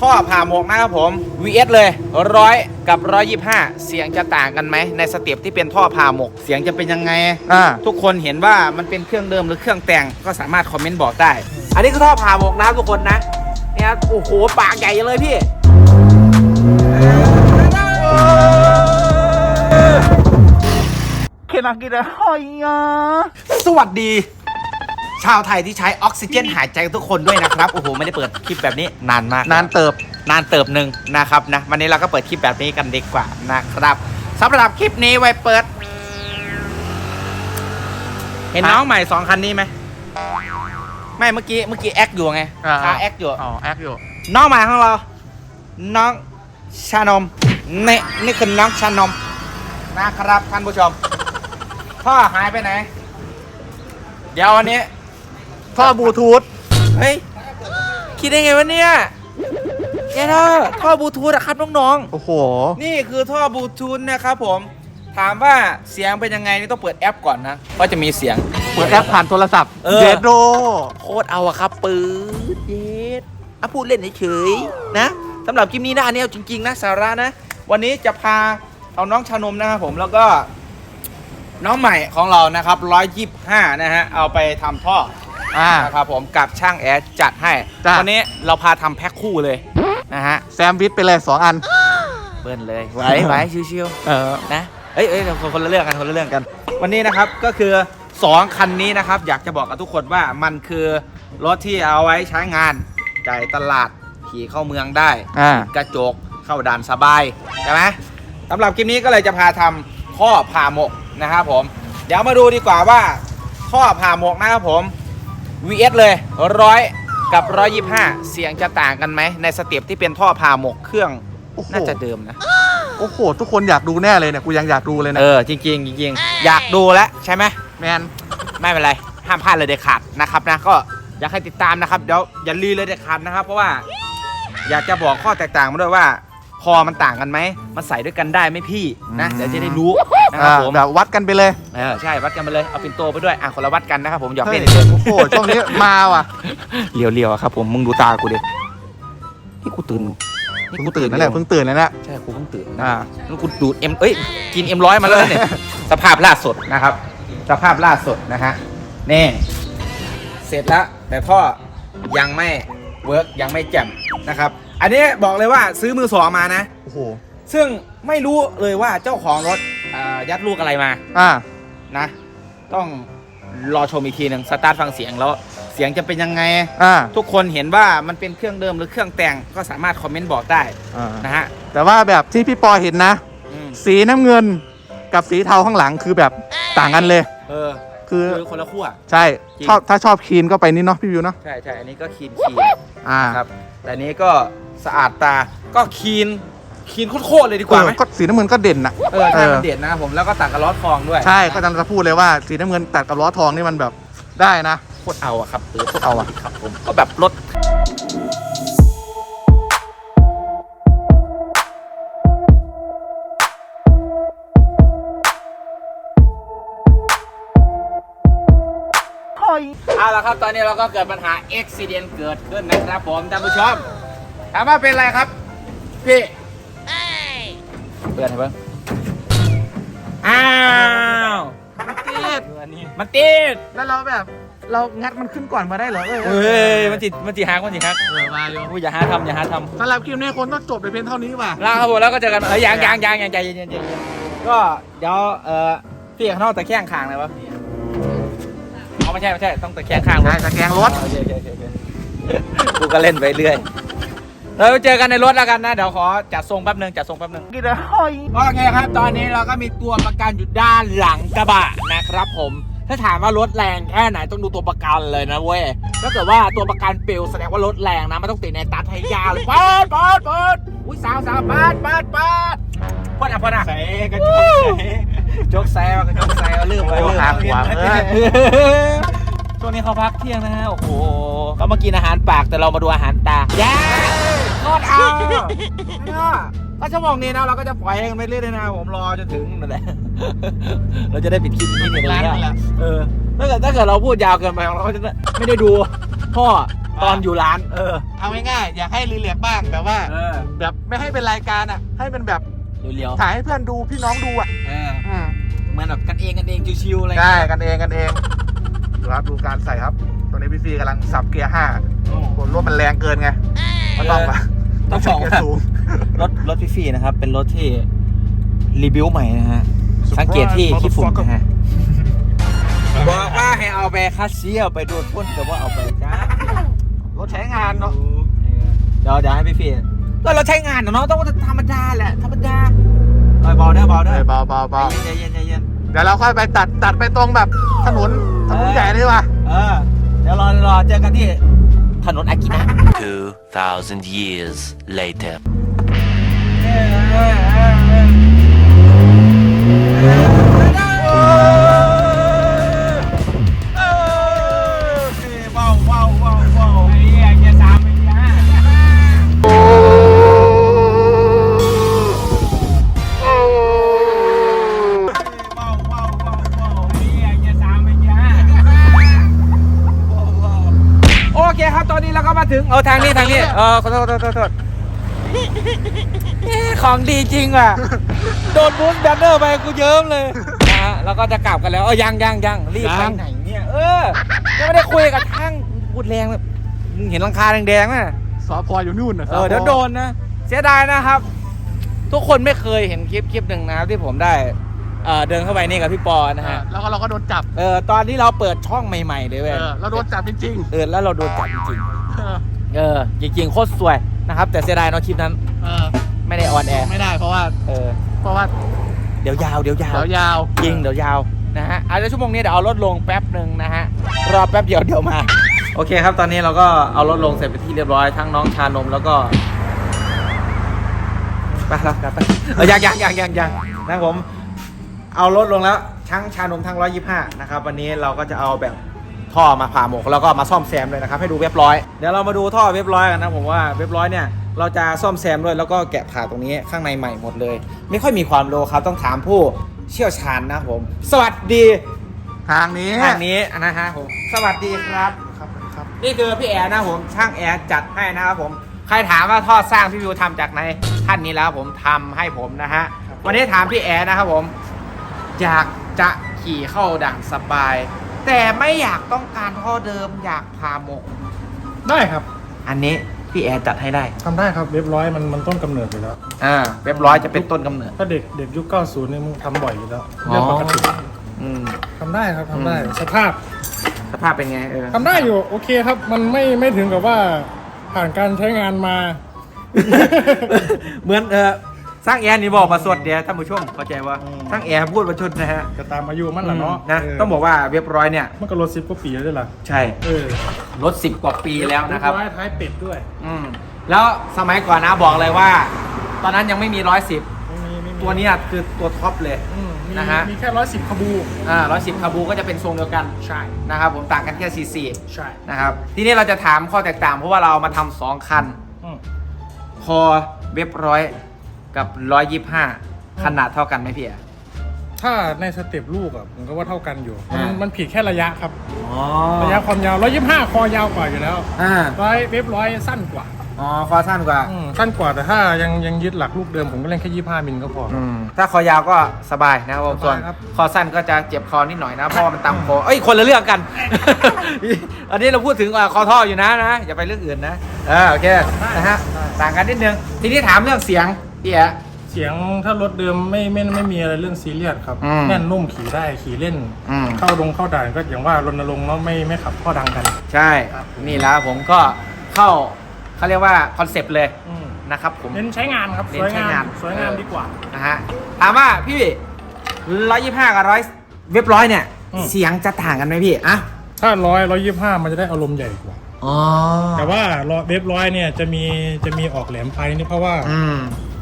ท่อผ่าหมวกนะครับผม VS เลยร้อยกับ 125 เสียงจะต่างกันไหมในสเต็ปที่เป็นท่อผ่าหมวกเสียงจะเป็นยังไง อ่า ทุกคนเห็นว่ามันเป็นเครื่องเดิมหรือเครื่องแต่งก็สามารถคอมเมนต์บอกได้ อันนี้คือท่อผ่าหมวกนะครับทุกคนนะเนี่ยโอ้โหปากใหญ่เลยพี่เคนักกินอะไรอะสวัสดี ชาวไทยที่ใช้ออกซิเจนหายใจทุกคนด้วยนะครับ โอ้โห ไม่ได้เปิดคลิปแบบนี้นานมาก นานเติบ นานเติบหนึ่งนะครับนะ วันนี้เราก็เปิดคลิปแบบนี้กันดีกว่านะครับสำหรับคลิปนี้ไว้เปิด เห็นน้องใหม่สองคันนี้ไหมไม่เมื่อกี้เมื่อกี้แอคอยู่ไงอ่าคาแอคอยู่ อ๋อแอคอยู่ น้องใหม่ของเรา น้องชานมนี่นี่คือน้องชานมนะครับท่านผู้ชม พ่อหายไปไหน เดี๋ยววันนี้ ท่อบลูทูธเฮ้ย คิดได้ไงวะเนี่ยแกท่อท่อบลูทูธอะครับน้องโอ้โห ๆ นี่คือท่อบลูทูธนะครับผม ถามว่าเสียงเป็นยังไงนี่ต้องเปิดแอปก่อนนะว่าจะมีเสียง เปิดแอปผ่านโทรศัพท์เออ เดโดโคตรเอาอะครับปืดเย็ดอะพูดเล่นเฉยๆนะสำหรับคลิปนี้นะอันนี้เอาจริง ๆ นะสาระนะ วันนี้จะพาเอาน้องชานมนะครับผมแล้วก็ น้องใหม่ของเรานะครับ 125 นะฮะ เอาไปทำท่อ อ่านะครับผมกับช่างแอร์จัดให้จ้ะ วันนี้เราพาทำแพ็คคู่เลยนะฮะแซมวิทไปเลยสองอัน เบิ้ลเลยไหวไหวชิวเออ ๆนะเอ้ยเอ้ยเดี๋ยวคนละเรื่องกันคนละเรื่องกัน วันนี้นะครับก็คือ2คันนี้นะครับ อยากจะบอกกับทุกคนว่ามันคือรถที่เอาไว้ใช้งานจ่ายตลาดขี่เข้าเมืองได้ อ่า กระจกเข้าด่านสบายใช่ไหมสำหรับคลิปนี้ก็เลยจะพาทำท่อผ่าหมกนะครับผม เดี๋ยวมาดูดีกว่าว่าท่อผ่าหมกนะครับผม VS เลยร้อยกับ 125 เสียงจะต่างกันไหม ในสเต็ปที่เป็นท่อผ่าหมกเครื่องโอ้โห น่าจะเดิมนะ โอ้โห ทุกคนอยากดูแน่เลยเนี่ย กูยังอยากดูเลยนะ เออ จริงๆจริงๆอยากดูแล้วใช่ไหม แมน ไม่เป็นไร ห้ามพลาดเลยเด็ดขาดนะครับนะก็อยากให้ติดตามนะครับ เดี๋ยวอย่าลืมเลยเด็ดขาดนะครับ เพราะว่าอยากจะบอกข้อแตกต่างมาด้วยว่า คอมันต่างกันไหมมันใส่ด้วยกันได้ไหมพี่นะเดี๋ยวจะได้รู้ นะครับอ่าผมแบบวัดกันไปเลยเออใช่วัดกันไปเลยเอาปินโตไปด้วยอะคนละวัดกันนะครับผมหยอกเฮ้เล่ยนเฉยโอ้โหช่วงนี้มาว่ะๆเลียวๆอะครับผมมึงดูตากูดินี่กูตื่นเพิ่งตื่นนั่นแหละเพิ่งตื่นแล้วนะใช่กูเพิ่งตื่นนะอ่าแล้วกูดูดเอ็มเอ้ยกินเอ็มร้อยมาแล้วเนี่ยสภาพล่าสุดนะครับ สภาพล่าสุดนะฮะนี่เสร็จแล้วแต่ท่อยังไม่เวิร์กยังไม่แจ่มนะครับอันนี้บอกเลยว่าซื้อมือสองมานะโอ้โหซึ่งไม่รู้เลยว่าเจ้าของรถ อ่ายัดลูกอะไรมาอ่า นะ ต้องรอชมอีกทีหนึ่งสตาร์ทฟังเสียงแล้ว เสียงจะเป็นยังไง อ่า ทุกคนเห็นว่ามันเป็นเครื่องเดิมหรือเครื่องแต่งก็สามารถคอมเมนต์บอกได้อ่า นะฮะแต่ว่าแบบที่พี่ปอเห็นนะ อืมสีน้ำเงินกับสีเทาข้างหลังคือแบบต่างกันเลย เออคือคือคนละขั้ว ใช่จริง ชอบถ้าชอบคลีนก็ไปนี่เนาะพี่วิวเนาะใช่ใช่อันนี้ก็คีนคีนอ่า ครับ แต่อันนี้ก็สะอาดตาก็คีน คีนโคตรๆเลยดีกว่าไหมเออก็สีน้ำเงินก็เด่นนะเออใช่มันเด่นนะครับผมแล้วก็ตัดกับล้อทองด้วยใช่ก็จะพูดเลยว่าสีน้ำเงินตัดกับล้อทองนี่มันแบบได้นะโคตรเอาอะครับเออโคตรเอาอะครับผมก็แบบรถเอาละครับตอนนี้เราก็เกิดปัญหาอุบิเหตุเกิดขึ้นนะครับผมท่านผู้ชมถามว่าเป็นไรครับพี่ เปิดให้เบิ่งอ้าวมันติดมันติดแล้วเราแบบเรางัดมันขึ้นก่อนมาได้เหรอเออเฮ้ยมันจิมันจิฮักมันจิฮักเออมาเร็วอุ้ยอย่าหาทำอย่าหาทสำหรับคลิปนี้คนต้องจบในเพียงเท่านี้ว่ะำลาครับผมแล้วก็เจอกันเออยังยังยังยังใจเย็นๆใจเย็นๆก็เดี๋ยวเออพี่ข้างนอกตะแคงคางเลยวะพี่เอาไม่ใช่ไม่ใช่ต้องตะแคงคางรถ ใช่ตะแกรงรถ โอเคโอเคโอเคโอเคกูก็เล่นไปเรื่อย เราไปเจอกันในรถแล้วกันนะ เดี๋ยวขอจัดทรงแป๊บหนึงจัดทรงแป๊บหนึงกินอะไรโอเคครับ ตอนนี้เราก็มีตัวประกันอยู่ด้านหลังกระบะนะครับผม ถ้าถามว่ารถแรงแค่ไหนต้องดูตัวประกันเลยนะเว้ย ถ้าเกิดว่าตัวประกันปิวแสดงว่ารถแรงนะมันต้องติดในตัดให้ยาวเลยปาดปาดปาดอุ้ยสาวสาวปาดปาดปาดปาดอะปาดอะใส่กระจกใส่จกแซวกันจกแซวลืมไปลืมหาขวางเออ ช่วงนี้เขาพักเที่ยงนะฮะ โอ้โหเขามากินอาหารปากแต่เรามาดูอาหารตาย่าโคตรเอาเนี่ยก็ชั่วโมงนี้นะเราก็จะปล่อยให้กันไปเรื่อยๆนะผมรอจนถึงนั่นแหละ เราจะได้ปิดคลิปที่นี่เลยร้านนั่นแหนะละ เออถ้าเกิดถ้าเกิดเราพูดยาวเกินไปเราก็จะไม่ได้ดูพ่อตอนอยู่ร้าน เออ เอาง่ายๆอยากให้รีแลกซ์บ้างแบบว่าเออแบบไม่ให้เป็นรายการอะ ให้เป็นแบบเรียวถ่ายให้เพื่อนดูพี่น้องดูอะๆเอออืมเหมือนแบบกันเองกันเองชิวๆอะไรได้กันเองกันเองดู ครับดูการใส่ครับ ตอนนี้พี่ซีกำลังสับเกียร์ห้าโอ้กดรถมันแรงเกินไงมันต้องปะต้องบอกเกียว่าร์สูงรถรถพี่ฟี่นะครับ เป็นรถที่รีวิวใหม่นะฮะ Surprise สังเกตที่ขี้ฝุ่น motherfucker นะฮะบอกว่าให้เอาไปคัสเซียไปดูดพ่นแต่ว่าเอาไปจ้ารถใช้งานเนาะเดี๋ยวเดี๋ยวให้พี่ฟี่ก็เราใช้งานนะเนาะต้องธรรมดาแหละธรรมดาเออเบาเด้อเบาเด้อเบาเบาเบาใจเย็นใจเย็นเดี๋ยวเราค่อยไปตัดตัดไปตรงแบบถนนถนนใหญ่เลยว่ะเออเดี๋ยวรอรอเจอกันที่ถนนอากินะ 2,000 years later. ขอโทษขอโทษขอโทษเอ๊ะของดีจริงว่ะ โดนบูสต์แบนเนอร์ไปกูเยิ้มเลยนะฮะแล้วก็จะกลับกันแล้วเออยังยังยังรีบไปไหนเนี่ยเออยังไม่ได้คุยกับช่างพูดแรงเลยมึงเห็นหลังคาแดงๆไหม สอพออยู่นู่นนะเออเดี๋ยวโดนนะ เสียดายนะครับ ทุกคนไม่เคยเห็นคลิปคลิปหนึ่งนะครับที่ผมได้เอ่อเดินเข้าไปนี่กับพี่ปอนะฮะแล้วก็เราก็โดนจับ เออตอนที่เราเปิดช่องใหม่ๆเลยเอเว้ยอเราโดนจับจริงเออแล้วเราโดนจับจริงๆเออๆ เออจริงๆโคตรสวยนะครับ แต่เสียดายเนาะคลิปนั้น เออไม่ได้ออนแอร์ไม่ได้เพราะว่าเออเพราะว่าเดี๋ยวยาวเดี๋ยวยาวเดี๋ยวยาวจริงเดี๋ยวยาวนะฮะอาจจะชั่วโมงนี้เดี๋ยวเอารถลงแป๊บหนึ่งนะฮะรอแป๊บเดียวเดี๋ยวมา โอเคครับตอนนี้เราก็เอารถลงเสร็จไปนที่เรียบร้อยทั้งน้องชานมแล้วก็ไปแล้วกลับไปเออยังยังยังยังยังนะผม เอารถลงแล้วทั้งชานมทั้ง125นะครับ วันนี้เราก็จะเอาแบบ ท่อมาผ่าหมกแล้วก็มาซ่อมแซมเลยนะครับให้ดูเรียบร้อยเดี๋ยวเรามาดูท่อเรียบร้อยกันนะผมว่าเรียบร้อยเนี่ยเราจะซ่อมแซมด้วยแล้วก็แกะผ่าตรงนี้ข้างในใหม่หมดเลย ไม่ค่อยมีความรู้ครับต้องถามผู้เชี่ยวชาญนะครับผม สวัสดีทางนี้ทางนี้นะฮะผมสวัสดีครับครับครับ นี่คือพี่แอร์นะครับผมช่างแอร์จัดให้นะครับผมใครถามว่าท่อสร้างพี่วิวทำจากไหนท่านนี้แล้วผมทำให้ผมนะฮะวันนี้ถามพี่แอร์นะครับผมอยากจะขี่เข้าด่านสบาย แต่ไม่อยากต้องการท่อเดิมอยากพาหมก ได้ครับอันนี้พี่แอร์จัดให้ได้ ทำได้ครับเว็บร้อยมันมันต้นกำเนิดอยู่แล้ว อ่าเรียบร้อยจะเป็นต้นกำเนิด ถ้าเด็กเด็กยุค 90นี่มึงทำบ่อยอยู่แล้วอ๋อเรื่องปกติอืม ทำได้ครับทำได้ อืม สภาพสภาพเป็นไงเออทำได้อยู่ โอเคครับ มันไม่ไม่ถึงกับว่าผ่านการใช้งานมา เหมือนเออ สร้างแอร์นี่บอกมาสดเดียวท่านผู้ชมเข้าใจว่าอืมสร้างแอร์พูดมาชดนะฮะจะตามอายุมันแหละเนาะนะเต้องบอกว่าเรียบร้อยเนี่ยมันก็รถสิบกว่าปีแล้วด้วยล่ะใช่เออรถสิบกว่าปีแล้วนะครับเยร้อยท้ายเป็ดด้วย อืมแล้วสมัยก่อนนะบอกเลยว่า ตอนนั้นยังไม่มีร้อยสิบไม่มีไม่มีตัวเนี้ยคือตัวท็อปเลยอืมมีนะฮะมีแค่ร้อยสิบขบูอ่าร้อยสิบคาบูก็จะเป็นทรงเดียวกันใช่นะครับผมต่างกันแค่ซีซีใช่นะครับทีนี้เราจะถามข้อแตกต่างเพราะว่าเราเอามาทำสองคันอืมพอเว็บร้อย กับร้อยยี่ห้าขนาดเท่ากันไหมพี่อะถ้าในสเต็ปลูกอะผมก็ว่าเท่ากันอยู่ มันอ่ามั มันผิดแค่ระยะครับ อ๋อระยะความยาวร้อยยี่ห้าคอยาวกว่าอยู่แล้วอ่าร้อยเว็บร้อยสั้นกว่าอ๋อคอสั้นกว่าอืมสั้นกว่าแต่ถ้ายังยังยึดหลักลูกเดิมผมก็เล่นแค่ยี่ห้ามิลก็พอออืมถ้าคอยาวก็สบายนะครับผมสส่วบานยครับ คอสั้นก็จะเจ็บคอนิดหน่อยนะเพราะว่ามันต่ำคอเอ้ยคนละเรื่องกัน อันนี้เราพูดถึงอ่าคอท่ออยู่นะนะอย่าไปเรื่องอื่นนะเออโอเคนะฮะต่างกันนิดนึงทีนี้ถามเรื่องเสียง พี่แอะ เสียงถ้ารถเดิมไม่ไม่ไม่มีอะไรเรื่องซีเรียสครับ อืมแน่นนุ่มขี่ได้ขี่เล่น อืม เข้าดงเข้าด่านก็อย่างว่ารณรงค์เนาะไม่ไม่ขับข้อดังกัน ใช่ ครับ นี่แล้วผมก็เข้าเขาเรียกว่าคอนเซปต์เลยอืมนะครับผม เน้นใช้งานครับ เน้สนวยใช้งามงาน สวยงามเออดีกว่า นะฮะถามว่าพี่ร้อยยี่ห้ากับร้อยเว็บร้อยเนี่ย อืม เสียงจะต่างกันไหมพี่อะถ้าร้อยร้อยยี่ห้ามันจะได้อารมณ์ใหญ่กว่า อ๋อแต่ว่าเว็บร้อยเนี่ยจะมีจะมีออกแหลมไปนี่เพราะว่า อืม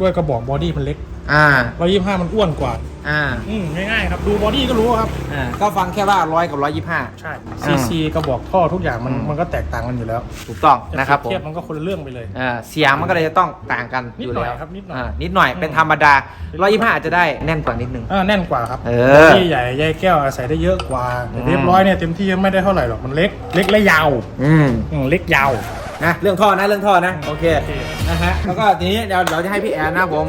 ด้วยกระบอกบอดี้มันเล็กอ่า ร้อยยี่ห้ามันอ้วนกว่า อ่า อืมง่ายๆครับ ดูบอดี้ก็รู้ครับ อ่า ก็ฟังแค่ว่าร้อยกับร้อยยี่ห้า ใช่ ซีซีกระบอกท่อทุกอย่างมันอืม มันก็แตกต่างกันอยู่แล้วถูกต้องนะครับผมเทียบมันก็คนละเรื่องไปเลยอ่าเสียงมันก็เลยจะต้องต่างกันนิอดยู่หน่อยแล้วครับนิดหน่อยอ่านิดหน่อย เป็นธรรมดาร้อยยี่ห้าอาจจะได้แน่นกว่านิดนึง อ่าแน่นกว่าครับเออที่ใหญ่ใหญ่แก้วอาศัยได้เยอะกว่าแต่อืม เรียบร้อยเนี่ยเต็มที่ไม่ได้เท่าไหร่หรอกมันเล็ก เล็กและยาวอืม อืมเล็กยาว นะเรื่องท่อนะเรื่องท่อนะโอเคโอเคนะฮะแล้วก็ทีนี้เดี๋ยวเราจะให้พี่แอนนะครับผม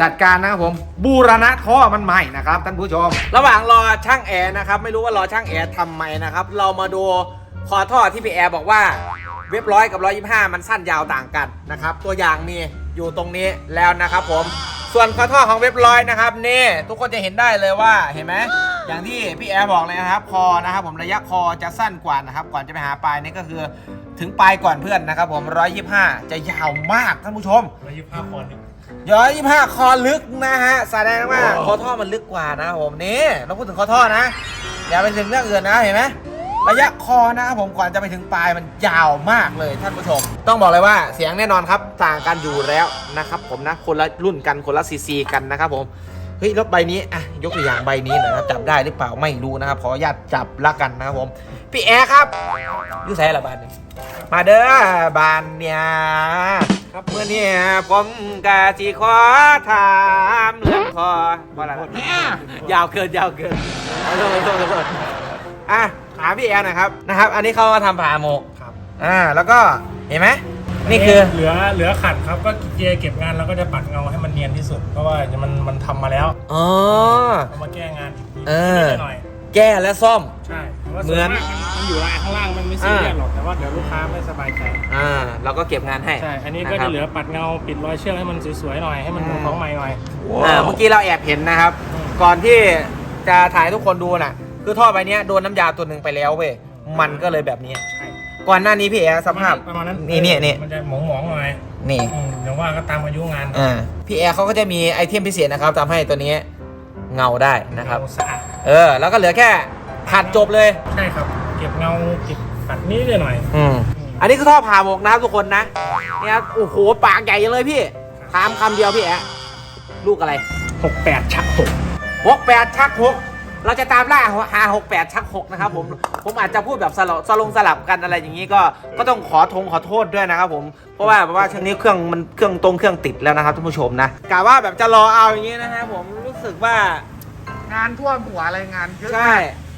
จัดการนะครับผมบูรณะท่อมันใหม่นะครับท่านผู้ชม ระหว่างรอช่างแอร์นะครับไม่รู้ว่ารอช่างแอร์ทำไมนะครับเรามาดูคอท่อที่พี่แอร์บอกว่าเว็บร้อยกับร้อยยี่ห้ามันสั้นยาวต่างกันนะครับตัวอย่างมีอยู่ตรงนี้แล้วนะครับผมส่วนคอท่อของเว็บร้อยนะครับนี่ทุกคนจะเห็นได้เลยว่าเห็นไหมอย่างที่พี่แอร์บอกเลยนะครับคอนะครับผมระยะคอจะสั้นกว่านะครับก่อนจะไปหาปลายนี่ก็คือ ถึงปลายก่อนเพื่อนนะครับผม 125 จะยาวมากท่านผู้ชม ร้อยยี่ห้าคอนนี่ร้อยยี่ห้าคอลึกนะฮะแสดงว่าคอท่อมันลึกกว่านะครับผมนี่เราพูดถึงคอท่อนะ อย่าไปถึงเรื่องอื่นนะเห็นไหมระยะคอนะครับผมก่อนจะไปถึงปลายมันยาวมากเลยท่านผู้ชม ต้องบอกเลยว่าเสียงแน่นอนครับต่างกันอยู่แล้วนะครับผมนะคนละรุ่นกันคนละซีซีกันนะครับผม เฮ้ยรถใบนี้อะยกตัวอย่างใบนี้หน่อยนะครับจับได้หรือเปล่าไม่รู้นะครับขออนุญาตจับละกันนะครับผมพี่แอร์ครับอยูใส่ละบานนี่มาเด้อบานเนี่ยครับเมื่อนี้ผมกาจีขอถามเรื่องคอว่าอะไรยาวเกินยาวเกินขอโทษขอโทษขอโทษอะถามพี่แอร์หน่อยครับนะครับ อันนี้เขามาทำผ่าหมกครับอ่าแล้วก็เห็นไหม นี่คือเหลือเหลือขัดครับก็เกียร์เก็บงานแล้วก็จะปัดเงาให้มันเนียนที่สุด เพราะว่ามันมันทำมาแล้วอ๋อเอามาแก้งานอีกทีเออ นิดหน่อยแก้และซ่อม ใช่เพราะว่าเหมือนส่วากมันอยู่ลายข้างล่างมันไม่ซีเรียสหรอกแต่ว่าเดี๋ยวลูกค้าไม่สบายใจอ่าเราก็เก็บงานให้ใช่อันนี้ก็ะครัจะบเหลือปัดเงาปิดรอยเชือกให้มันสวยๆหน่อยให้มันเหมือนอืมของใหม่หน่อย อ่าเมื่อกี้เราแอบเห็นนะครับ ก่อนที่จะถ่ายให้ทุกคนดูน่ะ คือท่อใบเนี้ยโดนน้ำยาตัวหนึ่งไปแล้วเว้ยมันก็เลยแบบนี้ใช่ ก่อนหน้านี้พี่แอร์สภาพประมาณนั้นนี่นี่นี่มันจะหมองๆหน่อยนี่อืมอย่างว่าก็ตามอายุงานอ่าพี่แอร์เขาก็จะมีไอเทมพิเศษนะครับทำให้ตัวนี้เงาได้นะครับเงาสะอาดเออ แล้วก็เหลือแค่ผัดจบเลย ใช่ครับ เก็บเงาเก็บปัดนี้หน่อย อืมอันนี้คือท่อผ่าหมกนะครับทุกคนนะเนี่ยครับโอ้โหปากใหญ่เลยพี่ถามคำเดียวพี่แอะลูกอะไรหกแปดชักหกหกแปดชักหก เราจะตามล่าหาหกแปดชักหกนะครับผม ผมอาจจะพูดแบบสลับสลงสลับกันอะไรอย่างนี้ก็ก็ต้องขอทงขอโทษด้วยนะครับผมเพราะว่าเพราะว่าช่วงนี้เครื่องมันเครื่องตรงเครื่องติดแล้วนะครับท่านผู้ชมนะกะว่าแบบจะรอเอาอย่างนี้นะฮะผมรู้สึกว่างานท่วมหัวอะไรงานเยอะใช่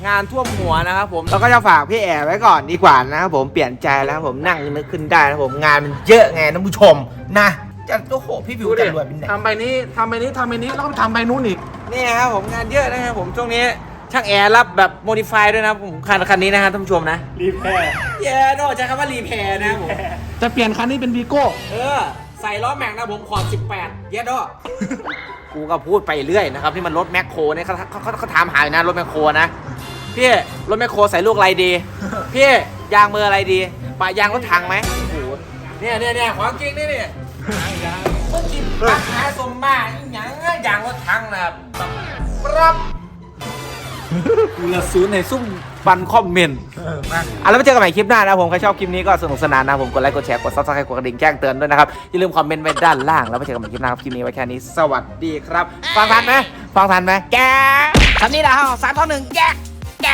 งานท่วมหัวนะครับผมเราก็จะฝากพี่แอร์ไว้ก่อนดีกว่านะครับผมเปลี่ยนใจแล้วครับผมนั่งนึกขึ้นได้นะครับผมงานมันเยอะไงท่านผู้ชมนะ จะโอ้โหพี่วิวจะรวยเป็นไหนทำใบนี้ทำใบนี้ทำใบนี้แล้วก็ทำใบนู้นอีกนี่ครับผมงานเยอะนะครับผมช่วงนี้ช่างแอร์รับแบบโมดิฟายด้วยนะครับผมคันคันนี้นะครับท่านผู้ชมนะรีแพร์เย้โดใช้คำว่ารีแพร์นะครับผมจะเปลี่ยนคันนี้เป็นวีโก้เออใส่ล้อแม็กนะผมขอบ 18 เย้โดกูก็พูดไปเรื่อยนะครับที่มันรถแมคโครเนี่ยเขาเขาเขาเขาถามหาอยู่นะรถแมคโครนะพี่รถแมคโครใส่ลูกอะไรดี พี่ยางเบอร์อะไรดีปะยางรถถังไหมโอ้โหเนี่ยเนี่ยเนี่ยของจริงนี่นี่ เมื่อกี้ปักหาสมมาอีหยังยางรถถังนะครับปั๊บกูละศูนย์ในซุ่มปันคอมเมนต์อะแล้วมาเจอกันใหม่คลิปหน้านะผมใครชอบคลิปนี้ก็สนุกสนานนะผมกดไลค์กดแชร์กดซับสไครต์กดกระดิ่งแจ้งเตือนด้วยนะครับอย่าลืมคอมเมนต์ไว้ด้านล่างแล้วมาเจอกันใหม่คลิปหน้าครับคลิปนี้ไว้แค่นี้สวัสดีครับ ฟังทันไหมฟังทันไหมแกคำนี้นะฮะสามท่อหนึ่งแกแก